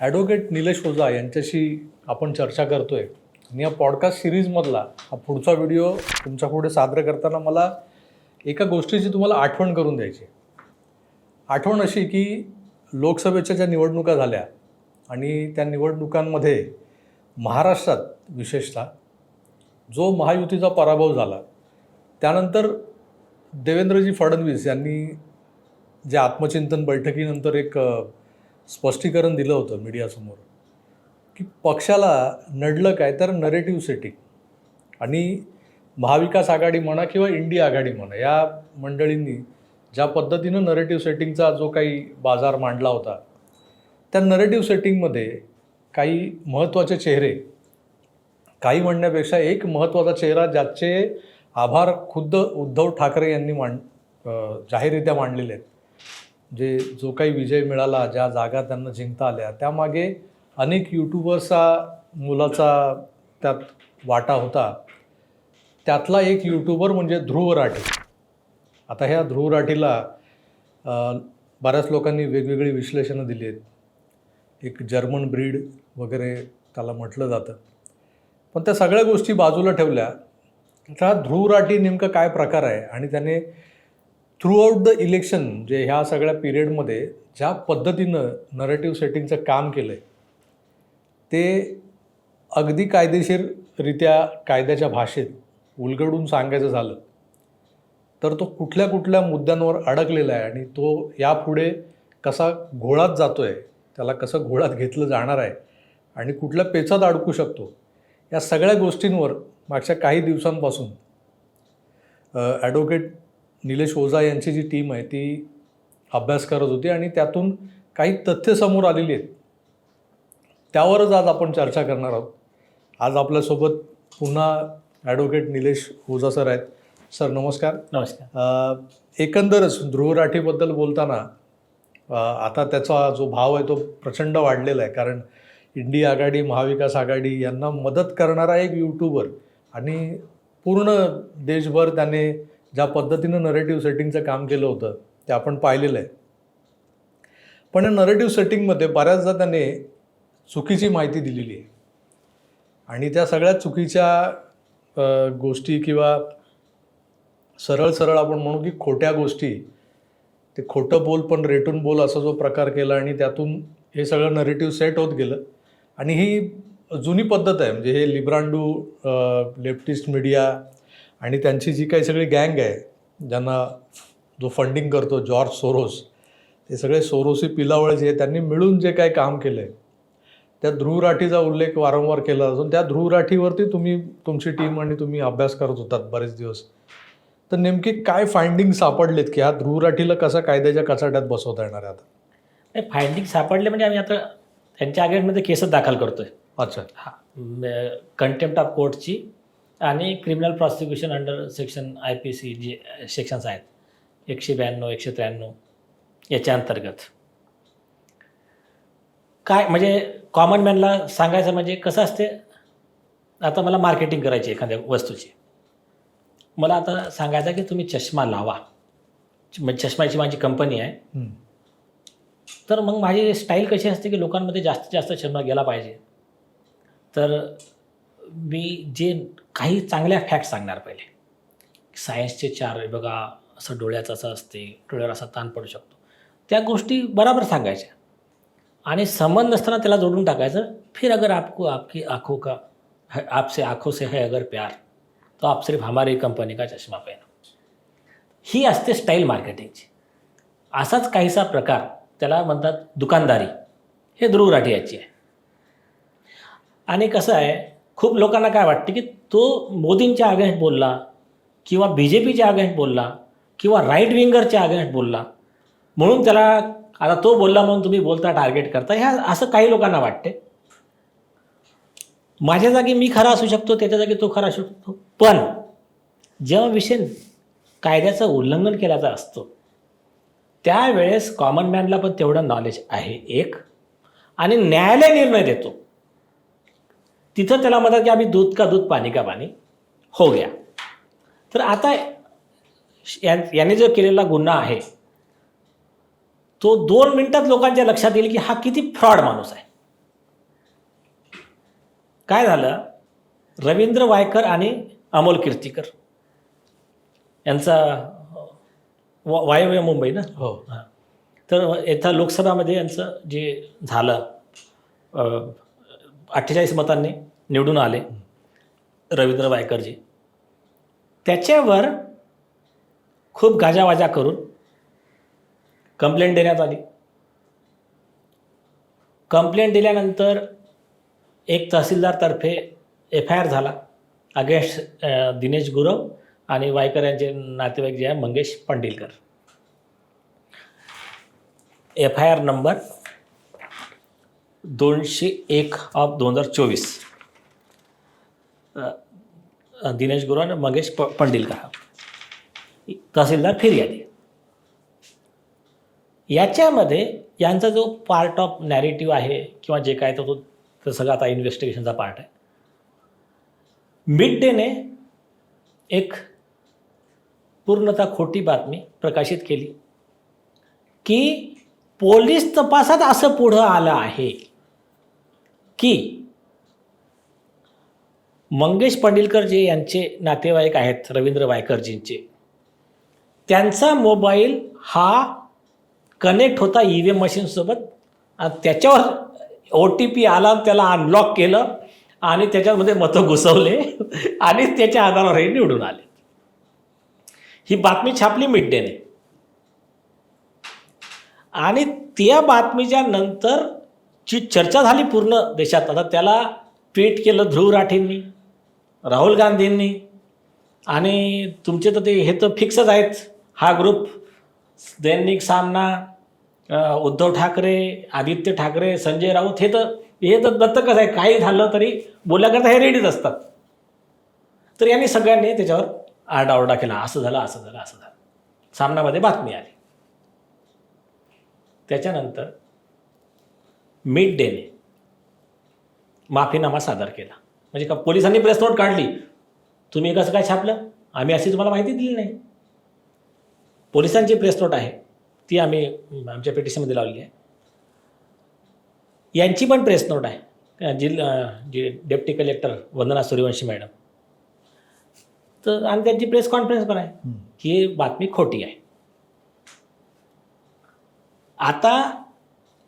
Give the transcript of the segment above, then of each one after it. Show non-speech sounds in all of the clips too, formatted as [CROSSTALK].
Advocate Nilesh Ojha यांच्याशी आपण चर्चा करतो आहे आणि या पॉडकास्ट सिरीजमधला हा पुढचा व्हिडिओ तुमच्यापुढे सादर करताना मला एका गोष्टीची तुम्हाला आठवण करून द्यायची आठवण अशी की लोकसभेच्या ज्या निवडणुका झाल्या आणि त्या निवडणुकांमध्ये महाराष्ट्रात विशेषतः जो महायुतीचा पराभव झाला त्यानंतर देवेंद्रजी फडणवीस यांनी जे आत्मचिंतन बैठकीनंतर एक स्पष्टीकरण दिलं होतं मीडियासमोर की पक्षाला नडलं काय तर नरेटिव्ह सेटिंग आणि महाविकास आघाडी म्हणा किंवा इंडिया आघाडी म्हणा या मंडळींनी ज्या पद्धतीनं नरेटिव्ह सेटिंगचा जो काही बाजार मांडला होता त्या नरेटिव्ह सेटिंगमध्ये काही महत्त्वाचे चेहरे काही म्हणण्यापेक्षा एक महत्त्वाचा चेहरा ज्याचे आभार खुद्द उद्धव ठाकरे यांनी मांड जाहीररित्या मांडलेले आहेत. जे जो काही विजय मिळाला ज्या जागा त्यांना जिंकता आल्या त्यामागे अनेक यूट्यूबर्सचा मुलाचा त्यात वाटा होता. त्यातला एक यूट्यूबर म्हणजे ध्रुव राठी. आता ह्या ध्रुव राठीला बऱ्याच लोकांनी वेगवेगळी विश्लेषणं दिली आहेत. एक जर्मन ब्रीड वगैरे त्याला म्हटलं जातं. पण त्या सगळ्या गोष्टी बाजूला ठेवल्या. तर हा ध्रुव राठी नेमकं काय प्रकार आहे? आणि त्याने थ्रूआउट द इलेक्शन जे ह्या सगळ्या पिरियडमध्ये ज्या पद्धतीनं नरेटिव्ह सेटिंगचं काम केलं आहे ते अगदी कायदेशीररित्या कायद्याच्या भाषेत उलगडून सांगायचं झालं तर तो कुठल्या कुठल्या मुद्द्यांवर अडकलेला आहे आणि तो यापुढे कसा घोळात जातो आहे त्याला कसं घोळात घेतलं जाणार आहे आणि कुठल्या पेचात अडकू शकतो या सगळ्या गोष्टींवर मागच्या काही दिवसांपासून ॲडव्होकेट निलेश ओझा यांची जी टीम आहे ती अभ्यास करत होती आणि त्यातून काही तथ्य समोर आलेली आहेत. त्यावरच आज आपण चर्चा करणार आहोत. आज आपल्यासोबत पुन्हा ॲडव्होकेट निलेश ओझा सर आहेत. सर नमस्कार. नमस्कार. एकंदरच ध्रुव राठीबद्दल बोलताना आता त्याचा जो भाव आहे तो प्रचंड वाढलेला आहे. कारण इंडिया आघाडी महाविकास आघाडी यांना मदत करणारा एक यूट्यूबर आणि पूर्ण देशभर त्याने ज्या पद्धतीनं नरेटिव्ह सेटिंगचं काम केलं होतं ते आपण पाहिलेलं आहे. पण या नरेटिव्ह सेटिंगमध्ये बऱ्याचदा त्याने चुकीची माहिती दिलेली आहे. आणि त्या सगळ्या चुकीच्या गोष्टी किंवा सरळ सरळ आपण म्हणू की खोट्या गोष्टी ते खोटं बोल पण रेटून बोल असा जो प्रकार केला आणि त्यातून हे सगळं नरेटिव्ह सेट होत गेलं. आणि ही जुनी पद्धत आहे म्हणजे हे लिब्रांडू लेफ्टिस्ट मीडिया आणि त्यांची जी काही सगळी गँग आहे ज्यांना जो फंडिंग करतो जॉर्ज सोरोस ते सगळे सोरोसी पिलावळ जे त्यांनी मिळून जे काही काम केलं आहे त्या ध्रुव राठीचा उल्लेख वारंवार केला असून त्या ध्रुव राठीवरती तुम्ही तुमची टीम आणि तुम्ही अभ्यास करत होतात बरेच दिवस. तर नेमके काय फाइंडिंग सापडलेत की ह्या ध्रुव राठीला कसा कायद्याच्या कचाट्यात बसवता येणार आहे आता? नाही फाइंडिंग सापडले म्हणजे आम्ही आता त्यांच्या अगेन्स्टमध्ये केसच दाखल करतोय. अच्छा. हा कंटेम्प्ट ऑफ कोर्टची आणि criminal prosecution under section I P C जे सेक्शन्स आहेत एकशे ब्याण्णव एकशे त्र्याण्णव याच्या अंतर्गत. काय म्हणजे कॉमन मॅनला सांगायचं म्हणजे कसं असते? आता मला मार्केटिंग करायची एखाद्या वस्तूची. मला आता सांगायचं की तुम्ही चष्मा लावा. म्हणजे चष्म्याची माझी कंपनी आहे. तर मग माझी स्टाईल कशी असते की लोकांमध्ये जास्तीत जास्त क्षमता गेला पाहिजे. तर मी जे काही चांगल्या फॅक्ट सांगणार पहिले. सायन्सचे चार बघा असं डोळ्याचं असं असते डोळ्यावर असा ताण पडू शकतो. त्या गोष्टी बराबर सांगायच्या. आणि संबंध नसताना त्याला जोडून टाकायचं फिर अगर आपको आपकी आखो का है- आपसे आंखों से है अगर प्यार तो आप सिर्फ हमारी कंपनी का चष्मा पहना. ही असते स्टाईल मार्केटिंगची असाच काहीसा प्रकार त्याला म्हणतात दुकानदारी. हे ध्रुव राठी याची आहे. आणि कसं आहे खूप लोकांना काय वाटतं की तो मोदींच्या अगेन्स्ट बोलला किंवा बी जे पीच्या अगेन्स्ट बोलला किंवा राईट विंगरच्या अगेन्स्ट बोलला. म्हणून त्याला आता तो बोलला म्हणून तुम्ही बोलता टार्गेट करता. ह्या असं काही लोकांना वाटते माझ्या जागी मी खरा असू शकतो त्याच्या जागी तो खरा असू शकतो. पण जेव्हा विषय कायद्याचं उल्लंघन केल्याचा असतो त्यावेळेस कॉमन मॅनला पण तेवढं नॉलेज आहे एक. आणि न्यायालय निर्णय देतो. तिथं त्याला म्हणतात की आम्ही दूध का दूध पाणी का पाणी. हो गया. तर आता याने जो केलेला गुन्हा आहे तो दोन मिनिटात लोकांच्या लक्षात येईल की हा किती फ्रॉड माणूस आहे. काय झालं? रवींद्र वायकर आणि अमोल कीर्तीकर यांचा वायव्य मुंबई ना? हो. हां. तर येथा लोकसभामध्ये यांचं जे झालं अठ्ठेचाळीस मतांनी निवडून आले रवींद्र वायकरजी. त्याच्यावर खूप गाजावाजा करून कंप्लेंट देण्यात आली. कंप्लेंट दिल्यानंतर एक तहसीलदारतर्फे एफ आय आर झाला अगेन्स्ट दिनेश गुरव आणि वायकर यांचे नातेवाईक जे आहे Mangesh Pandilkar. F I R number दोनशे एक ऑफ दोन हजार चोवीस. दिनेश गुरु आणि मंगेश प पंडिलकर. तहसीलदार फिर्यादी. याच्यामध्ये यांचा जो पार्ट ऑफ नॅरेटिव्ह आहे किंवा जे काय तो तो सगळा आता इन्व्हेस्टिगेशनचा पार्ट आहे. मिड डेने एक पूर्णतः खोटी बातमी प्रकाशित केली की पोलीस तपासात असं पुढं आलं आहे. की मंगेश पंडिलकर जे यांचे नातेवाईक आहेत रवींद्र वायकरजींचे त्यांचा मोबाईल हा कनेक्ट होता ई व्ही एम मशीनसोबत आणि त्याच्यावर ओ टी पी आला त्याला अनलॉक केलं आणि त्याच्यामध्ये मतं घुसवले [LAUGHS] आणि त्याच्या आधारावर हे निवडून आले. ही बातमी छापली मिड डेने आणि त्या बातमीच्या नंतर जी चर्चा झाली पूर्ण देशात आता त्याला ट्विट केलं ध्रुव राठींनी राहुल गांधींनी आणि तुमचे तर ते हे तर फिक्सच आहेत. हा ग्रुप दैनिक सामना उद्धव ठाकरे आदित्य ठाकरे संजय राऊत हे तर हे तर दत्तकच आहे काही झालं तरी बोलल्याकरता हे रेडीच असतात. तर यांनी सगळ्यांनी त्याच्यावर आरडाओरडा केला. असं झालं असं झालं असं झालं. सामनामध्ये बातमी आली. त्याच्यानंतर मिड डेने माफीनामा सादर केला. म्हणजे का पोलिसांनी प्रेस नोट काढली. तुम्ही कसं काय छापलं? आम्ही अशी तुम्हाला माहिती दिली नाही. पोलिसांची प्रेस नोट आहे. ती आम्ही आमच्या पेटिशनमध्ये लावली आहे. यांची पण प्रेस नोट आहे जिल्हा जी deputy collector Vandana Suryavanshi madam. तर आणि त्यांची प्रेस कॉन्फरन्स पण आहे. ही बातमी खोटी आहे. आता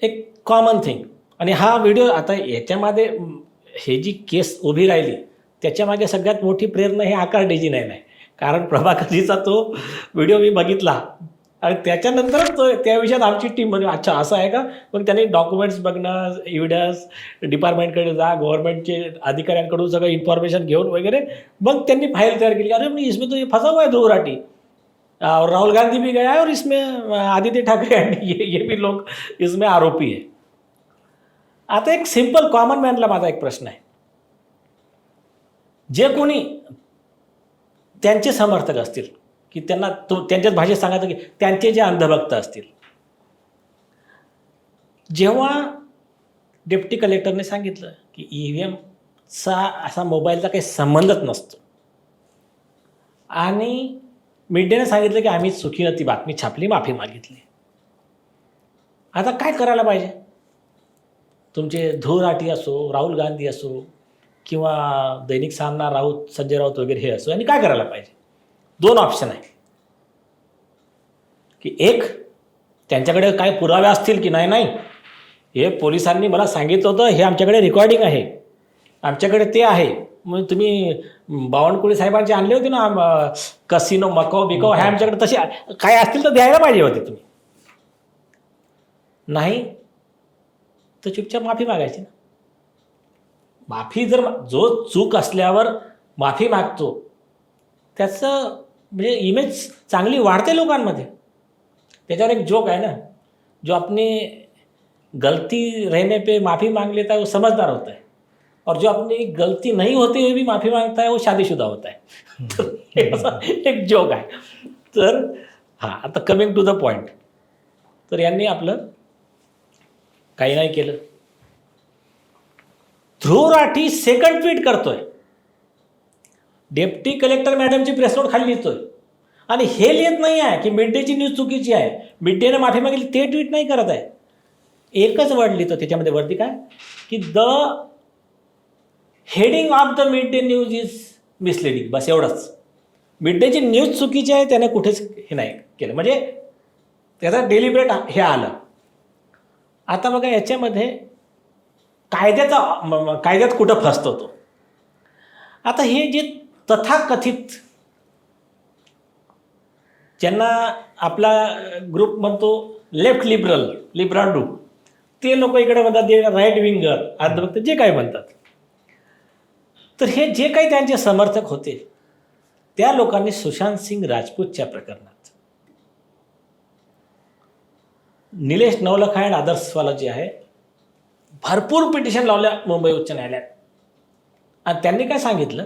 एक कॉमन थिंग आणि हा व्हिडिओ आता याच्यामध्ये हे जी केस उभी राहिली त्याच्यामागे सगळ्यात मोठी प्रेरणा हे आकार डेजी नाही आहे. कारण प्रभाकरजीचा तो व्हिडिओ मी बघितला. आणि त्याच्यानंतरच तो त्या विषयात आमची टीम म्हणजे अच्छा असं आहे का? मग त्यांनी डॉक्युमेंट्स बघणं एव्हिडन्स डिपार्टमेंटकडे जा गव्हर्नमेंटचे अधिकाऱ्यांकडून सगळं इन्फॉर्मेशन घेऊन वगैरे मग त्यांनी फाईल तयार केली. अरे मी इसमें तो फसा हुआ आहे धुवराटी और राहुल गांधी भी गया है और इसमें आदित्य ठाकरे [LAUGHS] ये ये भी लोग इसमें आरोपी है। आता एक सिंपल कॉमन मॅनला माझा एक प्रश्न आहे। जे कोणी त्यांचे समर्थक असतील की त्यांना तो त्यांच्याच भाषेत सांगायचं की त्यांचे जे अंधभक्त असतील जेव्हा डेप्टी कलेक्टरने सांगितलं की ई व्ही एमचा असा मोबाईलचा काही संबंधच नसतो. आणि मीडियाने सांगितलं की आम्ही चुकीनं ती बातमी छापली माफी मागितली. आता काय करायला पाहिजे? तुमचे धो राठी असो राहुल गांधी असो किंवा दैनिक सामना राऊत संजय राऊत वगैरे हे असो यांनी काय करायला पाहिजे? दोन ऑप्शन आहे. की एक त्यांच्याकडे काय पुरावे असतील की नाही नाही. हे पोलिसांनी मला सांगितलं होतं हे आमच्याकडे रेकॉर्डिंग आहे. आमच्याकडे ते आहे. मग तुम्ही बावनकुळे साहेबांचे आणले होते ना कसिनो मकाव बिकाव हे आमच्याकडे तसे काय असतील तर द्यायला पाहिजे होते तुम्ही. नाही? तर चुपचाप माफी मागायची ना. माफी जर जो चूक असल्यावर माफी मागतो त्याचं म्हणजे इमेज चांगली वाढते लोकांमध्ये. त्याच्यावर एक जोक आहे ना जो अपनी गलती रहने पे माफ़ी मांग लेता है वो समझदार होता है और जो अपनी गलती नहीं होते हुए भी माफ़ी मांगता है वो शादीशुदा होता है। [LAUGHS] तर असा एक जोक आहे तर हां आता कमिंग टू द पॉईंट तर यांनी आपलं काही नाही केलं. ध्रुव राठी सेकंड ट्विट करतोय. डेप्टी कलेक्टर मॅडमची प्रेस नोट खाली लिहितोय. आणि हे लिहित नाही आहे की मिड डेची न्यूज चुकीची आहे. मिड डेने माफी मागितली ते ट्विट नाही करत आहे. एकच वर्ड लिहितो त्याच्यामध्ये वरती काय? की the heading of the mid day news is misleading बस एवढंच. मिड डेची न्यूज चुकीची आहे त्याने कुठेच हे नाही केलं. म्हणजे त्याचा डेलिब्रेट हे आलं. आता बघा याच्यामध्ये कायद्याचा कायद्यात कुठं फसतो तो? आता हे जे तथाकथित ज्यांना आपला ग्रुप म्हणतो लेफ्ट लिबरल लिबरल ते लोक इकडे म्हणतात ते राईट विंगर अर्धभक्त जे काही म्हणतात. तर हे जे काही त्यांचे समर्थक होते त्या लोकांनी सुशांत सिंग राजपूतच्या प्रकरणात. निलेश नवलखा अँड आदर्शवाला जे आहे. भरपूर पिटिशन लावल्या मुंबई उच्च न्यायालयात. आणि त्यांनी काय सांगितलं?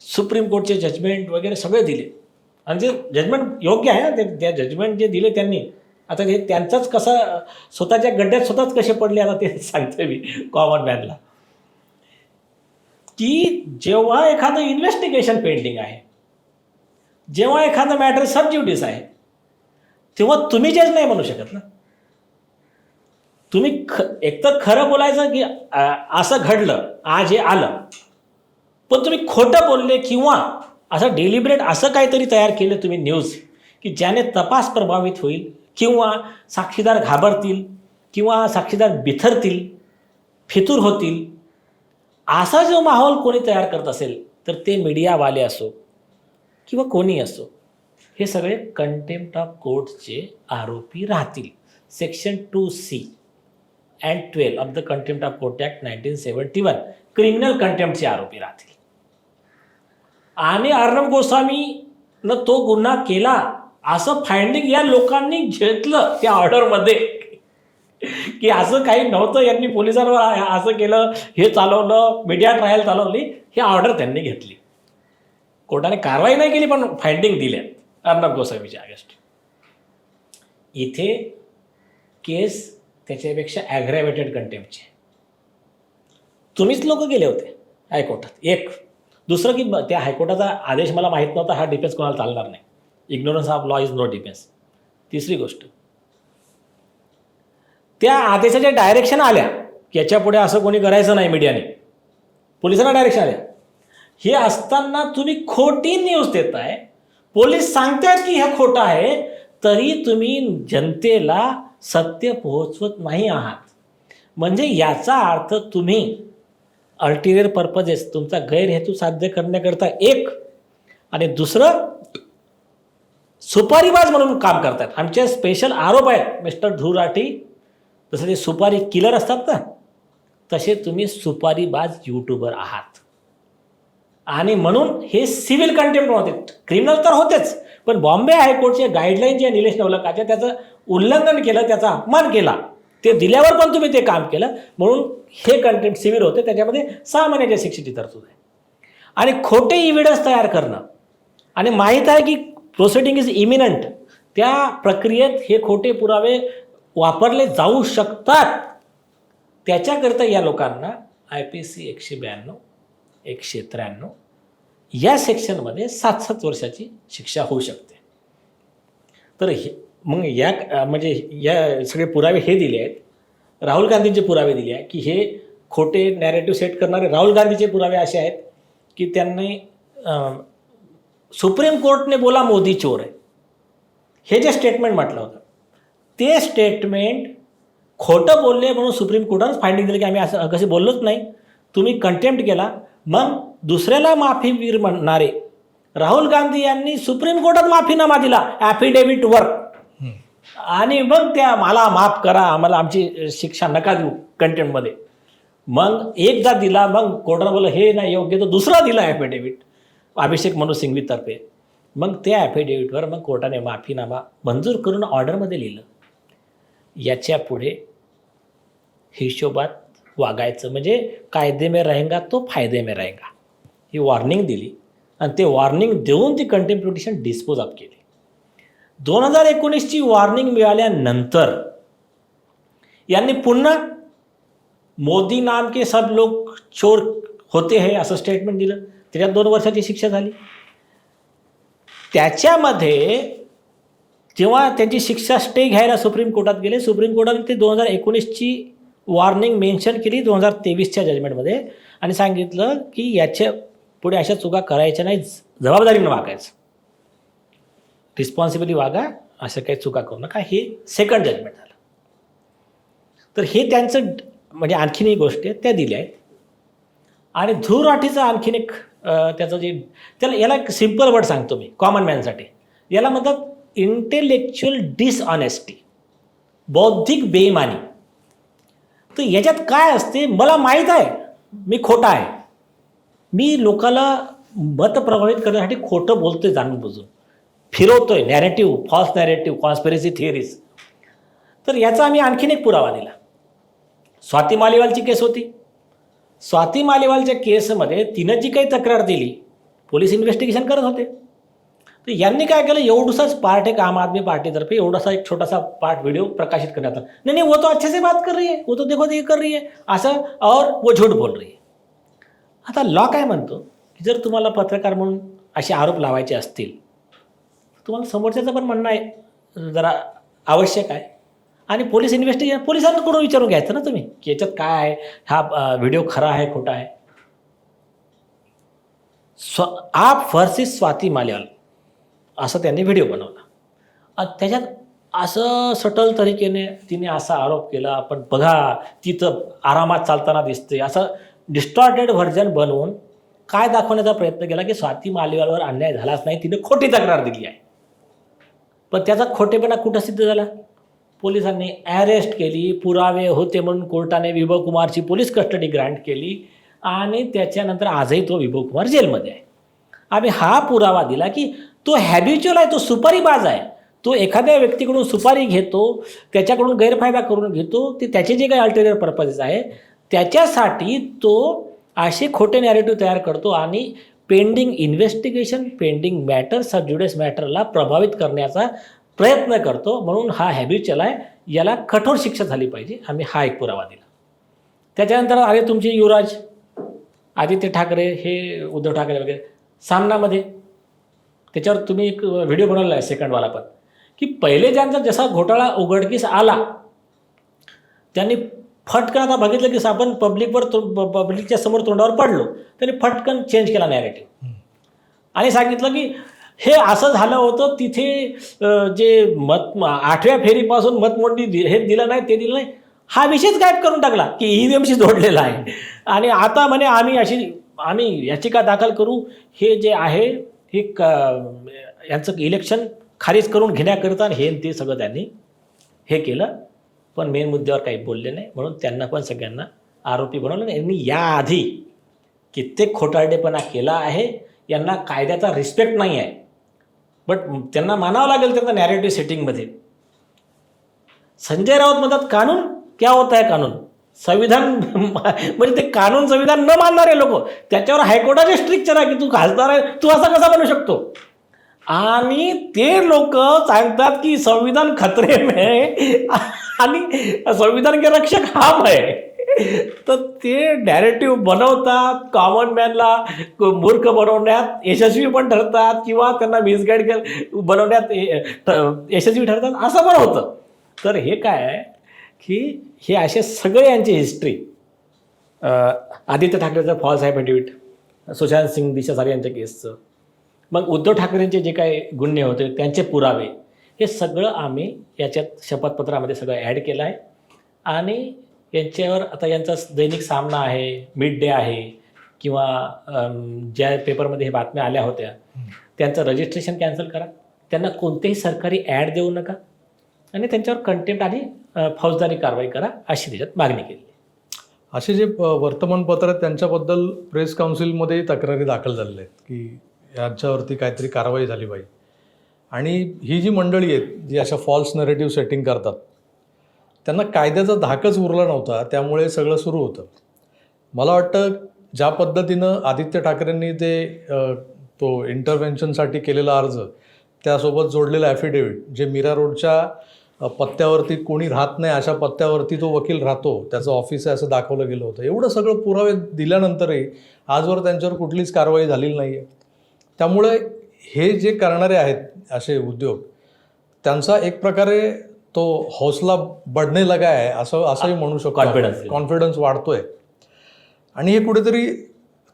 सुप्रीम कोर्टचे जजमेंट वगैरे सगळे दिले. आणि जे जजमेंट योग्य आहे ना, ते त्या जजमेंट जे दिले त्यांनी. आता हे त्यांचंच कसं स्वतःच्या गड्ड्यात स्वतःच कसे पडले आता ते [LAUGHS] सांगतोय मी कॉमन मॅनला की जेव्हा एखादं इन्व्हेस्टिगेशन पेंडिंग आहे जेव्हा एखादं मॅटर सबज्युडिस आहे तेव्हा तुम्ही जज नाही म्हणू शकत ना. तुम्ही ख एकतर खरं बोलायचं की असं घडलं आज हे आलं पण तुम्ही खोटं बोलले किंवा असं डेलिब्रेट असं काहीतरी तयार केलं तुम्ही न्यूज की ज्याने तपास प्रभावित होईल किंवा साक्षीदार घाबरतील किंवा साक्षीदार बिथरतील फितूर होतील असा जो माहोल कोणी तयार करत असेल तर ते मीडियावाले असो किंवा कोणी असो हे सगळे कंटेम्प्ट ऑफ कोर्टचे आरोपी राहतील. Section two C and twelve of the contempt of court act nineteen seventy one criminal कंटेम्प्टचे आरोपी राहतील. आणि अर्णब गोस्वामीनं तो गुन्हा केला असं फाइंडिंग या लोकांनी घेतलं त्या ऑर्डरमध्ये की असं काही नव्हतं यांनी पोलिसांवर असं केलं हे चालवलं मीडिया ट्रायल चालवली ही ऑर्डर त्यांनी घेतली. कोर्टाने कारवाई नाही केली पण फाइंडिंग दिल्या अर्णब गोस्वामीच्या अगेस्ट इथे केस त्याच्यापेक्षा ॲग्रॅव्हेटेड कंटेम्पचे तुम्हीच लोक गेले होते हायकोर्टात. एक. दुसरं की त्या हायकोर्टाचा आदेश मला माहीत नव्हता हा डिफेन्स कोणाला चालणार नाही. Ignorance of law is no defence तिसरी गोष्ट. त्या आदेशाच्या डायरेक्शन आल्या. याच्यापुढे असं कोणी करायचं नाही मीडियाने पोलिसांना डायरेक्शन आल्या हे असताना तुम्ही खोटी न्यूज देताय. पोलीस सांगतायत की हे खोटं आहे. तरी तुम्ही जनतेला सत्य पोहोचवत नाही आहात. म्हणजे याचा अर्थ तुम्ही अल्टिरियर पर्पजेस तुमचा गैरहेतू साध्य करण्याकरता एक आणि दुसरं सुपारीबाज म्हणून काम करतात आमचे स्पेशल आरोप आहेत मिस्टर धुराठी जसं ते सुपारी किलर असतात ना तसे तुम्ही सुपारीबाज यूट्यूबर आहात. आणि म्हणून हे सिव्हिल कंटेम्प्ट होते. क्रिमिनल तर होतेच पण बॉम्बे हायकोर्टचे गाईडलाईन जे निलेश नवलकाच्या त्याचं उल्लंघन केलं त्याचा अपमान केला. ते दिल्यावर पण तुम्ही ते काम केलं म्हणून हे कंटेम्प्ट सिव्हिल होते. त्याच्यामध्ये सहा महिन्याच्या शिक्षेची तरतूद आहे. आणि खोटे इव्हिडन्स तयार करणं. आणि माहीत आहे की प्रोसिडिंग इज इमिनंट त्या प्रक्रियेत हे खोटे पुरावे वापरले जाऊ शकतात. त्याच्याकरिता या लोकांना आय पी सी एकशे ब्याण्णव एकशे त्र्याण्णव या सेक्शनमध्ये सात सात वर्षाची शिक्षा होऊ शकते. तर हे मग या म्हणजे या सगळे पुरावे हे दिले आहेत. राहुल गांधींचे पुरावे दिले आहे की हे खोटे नॅरेटिव्ह सेट करणारे राहुल गांधीचे पुरावे असे आहेत की त्यांनी सुप्रीम कोर्टने बोला मोदी चोर आहे. हे जे स्टेटमेंट म्हटलं होतं ते स्टेटमेंट खोटं बोलले म्हणून सुप्रीम कोर्टानंच फायंडिंग दिलं की आम्ही असं कसे बोललोच नाही. तुम्ही कंटेम्प्ट केला. मग दुसऱ्याला माफीवीर म्हणणारे राहुल गांधी यांनी सुप्रीम कोर्टात माफीनामा दिला ॲफिडेव्हिटवर आणि मग त्या मला माफ करा आम्हाला आमची शिक्षा नका देऊ कंटेम्प्टमध्ये मग एकदा दिला मग कोर्टानं बोललं हे नाही योग्य तर दुसरा दिला ॲफिडेव्हिट अभिषेक मनु सिंघवी मग त्या ॲफिडेव्हिटवर मग कोर्टाने माफीनामा मंजूर करून ऑर्डरमध्ये लिहिलं. याच्यापुढे हिशोबात वागायचं. म्हणजे कायदे में रहेगा तो फायदे में रहेगा. ही वॉर्निंग दिली. आणि ते वॉर्निंग देऊन ती कंटेम्प्ट पिटिशन डिस्पोज ऑफ केली. दोन हजार एकोणीसची वॉर्निंग मिळाल्यानंतर यांनी पुन्हा मोदी नाम के सब लोक चोर होते हे असं स्टेटमेंट दिलं. त्याच्यात दोन वर्षाची शिक्षा झाली. त्याच्यामध्ये जेव्हा त्यांची शिक्षा स्टे घ्यायला सुप्रीम कोर्टात गेले सुप्रीम कोर्टाने ते दोन हजार एकोणीसची वॉर्निंग मेन्शन केली दोन हजार तेवीसच्या जजमेंटमध्ये आणि सांगितलं की याच्यापुढे अशा चुका करायच्या नाही जबाबदारीनं वागायचं. रिस्पॉन्सिबिली वागा अशा काही चुका करू नका. हे सेकंड जजमेंट झालं. तर हे त्यांचं म्हणजे आणखीन एक गोष्ट आहे त्या दिल्या आहेत. आणि धुराठीचं आणखीन एक त्याचं जे त्याला याला एक सिंपल वर्ड सांगतो मी कॉमन मॅनसाठी याला म्हणतात इंटेलेक्च्युअल डिसऑनेस्टी बौद्धिक बेईमानी. तर याच्यात काय असते? मला माहीत आहे मी खोटा आहे. मी लोकाला मत प्रभावित करण्यासाठी खोटं बोलतोय जाणून बुजून. फिरवतोय narrative false narrative conspiracy theories तर याचा आम्ही आणखीन एक पुरावा दिला. स्वाती मालेवालची केस होती. स्वाती मालेवालच्या केसमध्ये तिनं जी काही तक्रार दिली पोलीस इन्व्हेस्टिगेशन करत होते. तर यांनी काय केलं? एवढसाच पार्ट एक आम आदमी पार्टीतर्फे एवढासा एक छोटासा पार्ट व्हिडिओ प्रकाशित करण्यात आला. नाही नाही वो तो अच्छे से बात कर रही है वो तो देखो ये कर रही है असं और वो झूठ बोल रही है. आता लॉ काय म्हणतो? की जर तुम्हाला पत्रकार म्हणून असे आरोप लावायचे असतील तुम्हाला समोरच्याचं पण म्हणणं आहे जरा आवश्यक आहे. आणि पोलीस इन्व्हेस्टिगेशन पोलिसांकडून विचारून घ्यायचं ना तुम्ही की याच्यात काय आहे हा व्हिडिओ खरा आहे खोटा आहे. स्व आप फर्सिस स्वाती मालेवाल असं त्यांनी व्हिडिओ बनवला. त्याच्यात असं सटल तरीकेने तिने असा आरोप केला पण बघा तिथं आरामात चालताना दिसते असं डिस्टॉर्टेड व्हर्जन बनवून काय दाखवण्याचा प्रयत्न केला की स्वाती मालिवालवर अन्याय झालाच नाही तिने खोटी तक्रार दिली आहे. पण त्याचा खोटेपणा कुठं सिद्ध झाला? पोलिसांनी अरेस्ट केली पुरावे होते म्हणून कोर्टाने विभव कुमारची पोलीस कस्टडी ग्रँट केली आणि त्याच्यानंतर आजही तो विभव कुमार जेलमध्ये आहे. आम्ही हा पुरावा दिला की तो हॅबिच्युअल आहे तो सुपारीबाज आहे. तो एखाद्या व्यक्तीकडून सुपारी घेतो त्याच्याकडून गैरफायदा करून घेतो ते त्याचे जे काही अल्टेरियर पर्पजेस आहे त्याच्यासाठी तो असे खोटे नॅरेटिव्ह तयार करतो आणि pending investigation pending matter sub judice मॅटरला प्रभावित करण्याचा प्रयत्न करतो. म्हणून हा हॅबिच्युअल आहे. याला कठोर शिक्षा झाली पाहिजे. आम्ही हा एक पुरावा दिला. त्याच्यानंतर आले तुमचे युवराज आदित्य ठाकरे हे उद्धव ठाकरे वगैरे. सामनामध्ये त्याच्यावर तुम्ही एक व्हिडिओ बनवला आहे सेकंडवाला पण की पहिले ज्यांचा जसा घोटाळा उघडकीस आला त्यांनी फटकन आता बघितलं की आपण पब्लिकवर पब्लिकच्या समोर तोंडावर पडलो त्यांनी फटकन चेंज केला नॅरेटिव्ह आणि सांगितलं की हे असं झालं होतं तिथे जे मत आठव्या फेरीपासून मतमोंडी दि- हे दिलं नाही ते दिलं नाही हा विषयच गायब करून टाकला की ई व्ही एमशी जोडलेला आहे. आणि आता म्हणे आम्ही अशी आम्ही याचिका दाखल करू हे जे आहे हे क यांचं इलेक्शन खारिज करून घेण्याकरिता आणि हे ते सगळं त्यांनी हे केलं. पण मेन मुद्द्यावर काही बोलले नाही. म्हणून त्यांना पण सगळ्यांना आरोपी बनवलं नाही. यांनी याआधी कित्येक खोटारडेपणा केला आहे. यांना कायद्याचा रिस्पेक्ट नाही आहे. बट त्यांना मानावं लागेल त्यांना नॅरेटिव्ह सेटिंगमध्ये संजय राऊत म्हणतात कानून? क्या होता है कानून? संविधान [LAUGHS] म्हणजे ते कानून संविधान न मानणारे लोक त्याच्यावर हायकोर्टाचे स्ट्रिक्चर आहे की तू खासदार आहे? तू असा कसा बनू शकतो? आणि ते लोक सांगतात की संविधान खतरे में [LAUGHS] आणि संविधान के रक्षक हम आहे [LAUGHS] तर ते डायरेक्टिव्ह बनवतात कॉमन मॅनला मूर्ख बनवण्यात यशस्वी पण ठरतात किंवा त्यांना मिसगाईड कर बनवण्यात यशस्वी ठरतात असं पण होतं. तर हे काय आहे? की हे असे सगळे यांची हिस्ट्री आदित्य ठाकरेचं फॉल्स ॲफिडेविट सुशांत सिंग दिशासारी यांच्या केसचं. मग उद्धव ठाकरेंचे जे काही गुन्हे होते त्यांचे पुरावे हे सगळं आम्ही याच्यात शपथपत्रामध्ये सगळं ॲड केलं आहे आणि यांच्यावर आता यांचा दैनिक सामना आहे मिड डे आहे किंवा ज्या पेपरमध्ये हे बातम्या आल्या होत्या त्यांचं रजिस्ट्रेशन कॅन्सल करा. त्यांना कोणतेही सरकारी ॲड देऊ नका. आणि त्यांच्यावर कंटेम्प्ट आणि फौजदारी कारवाई करा अशी त्याच्यात मागणी केली. असे जे वर्तमानपत्र आहेत त्यांच्याबद्दल प्रेस काउन्सिलमध्ये तक्रारी दाखल झालेल्या आहेत की यांच्यावरती काहीतरी कारवाई झाली पाहिजे. आणि ही जी मंडळी आहेत जी अशा फॉल्स नरेटिव्ह सेटिंग करतात त्यांना कायद्याचा धाकच उरला नव्हता त्यामुळे सगळं सुरू होतं. मला वाटतं ज्या पद्धतीनं आदित्य ठाकरेंनी ते तो इंटरव्हेन्शनसाठी केलेला अर्ज त्यासोबत जोडलेलं ॲफिडेविट जे मीरा रोडच्या पत्त्यावरती कोणी राहत नाही अशा पत्त्यावरती तो वकील राहतो. त्याचं ऑफिस आहे असं दाखवलं गेलं होतं. एवढं सगळं पुरावे दिल्यानंतरही आजवर त्यांच्यावर कुठलीच कारवाई झालेली नाही आहे त्यामुळे हे जे करणारे आहेत असे उद्योग त्यांचा एक प्रकारे तो हौसला बढणे लगा आहे असं असंही म्हणू शकतो Confidence. कॉन्फिडन्स वाढतोय. आणि हे कुठेतरी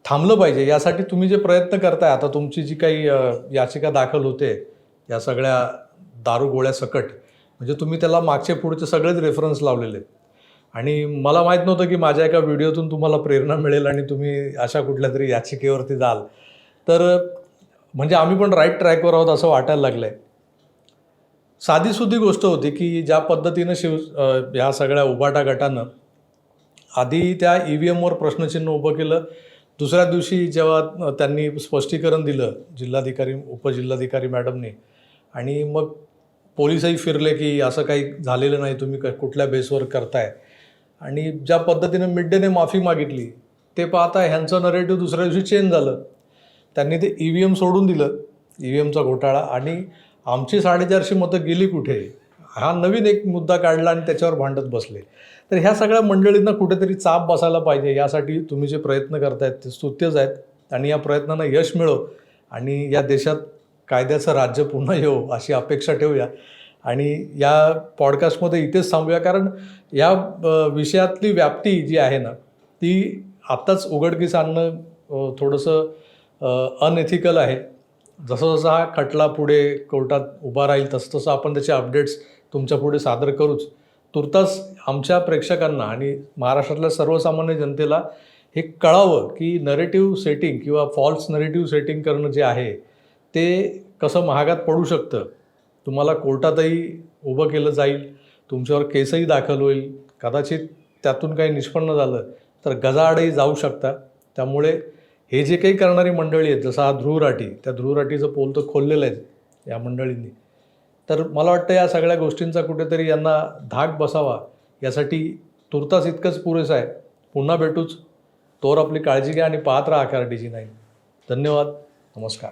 थांबलं पाहिजे. यासाठी तुम्ही जे प्रयत्न करताय आता तुमची जी काही याचिका दाखल होते या सगळ्या दारू गोळ्या सकट म्हणजे तुम्ही त्याला मागचे पुढचे सगळेच रेफरन्स लावलेले आहेत. आणि मला माहीत नव्हतं की माझ्या एका व्हिडिओतून तुम्हाला प्रेरणा मिळेल आणि तुम्ही अशा कुठल्या तरी याचिकेवरती जाल. तर म्हणजे आम्ही पण राईट ट्रॅकवर आहोत असं वाटायला लागलं आहे साधीसुधी गोष्ट होती की ज्या पद्धतीनं शिव ह्या सगळ्या उबाटा गटानं आधी त्या ई व्ही एमवर प्रश्नचिन्ह उभं केलं. दुसऱ्या दिवशी जेव्हा त्यांनी स्पष्टीकरण दिलं जिल्हाधिकारी उपजिल्हाधिकारी मॅडमने. आणि मग पोलिसही फिरले की असं काही झालेलं नाही तुम्ही क- कुठल्या बेसवर करताय? आणि ज्या पद्धतीनं मिड डेने माफी मागितली ते पाहता ह्यांचं नरेटिव्ह दुसऱ्या दिवशी चेंज झालं. त्यांनी ते ई व्ही एम सोडून दिलं ई व्ही एमचा घोटाळा. आणि आमची साडेचारशे मतं गेली कुठे? हा नवीन एक मुद्दा काढला आणि त्याच्यावर भांडत बसले. तर ह्या सगळ्या मंडळींना कुठेतरी चाप बसायला पाहिजे. यासाठी तुम्ही जे प्रयत्न करतायत ते स्तुत्यच आहेत. आणि या प्रयत्नांना यश मिळो. आणि या देशात कायद्याचं राज्य पुन्हा येऊ अशी अपेक्षा ठेवूया. आणि या पॉडकास्टमध्ये इथेच थांबूया कारण या विषयातली व्याप्ती जी आहे ना ती आत्ताच उघडकीस आणणं थोडंसं अनएथिकल आहे. जसं जसं हा खटला पुढे कोर्टात उभा राहील तसं तसं आपण त्याचे अपडेट्स तुमच्यापुढे सादर करूच. तुर्तास आमच्या प्रेक्षकांना आणि महाराष्ट्रातल्या सर्वसामान्य जनतेला हे कळावं की नरेटिव्ह सेटिंग किंवा फॉल्स नरेटिव्ह सेटिंग करणं जे आहे ते कसं महागात पडू शकतं? तुम्हाला कोर्टातही उभं केलं जाईल तुमच्यावर केसही दाखल होईल. कदाचित त्यातून काही निष्पन्न झालं तर गजाआडही जाऊ शकता त्यामुळे हे जे काही करणारी मंडळी आहेत जसं हा ध्रुवराठी त्या ध्रुवराठीचं पोल तर खोललेलं आहे या मंडळींनी. तर मला वाटतं या सगळ्या गोष्टींचा कुठेतरी यांना धाक बसावा यासाठी तुर्तास इतकंच पुरेसं आहे. पुन्हा भेटूच. तोवर आपली काळजी घ्या आणि पाहत राहा आकार डीजी नाही धन्यवाद. नमस्कार.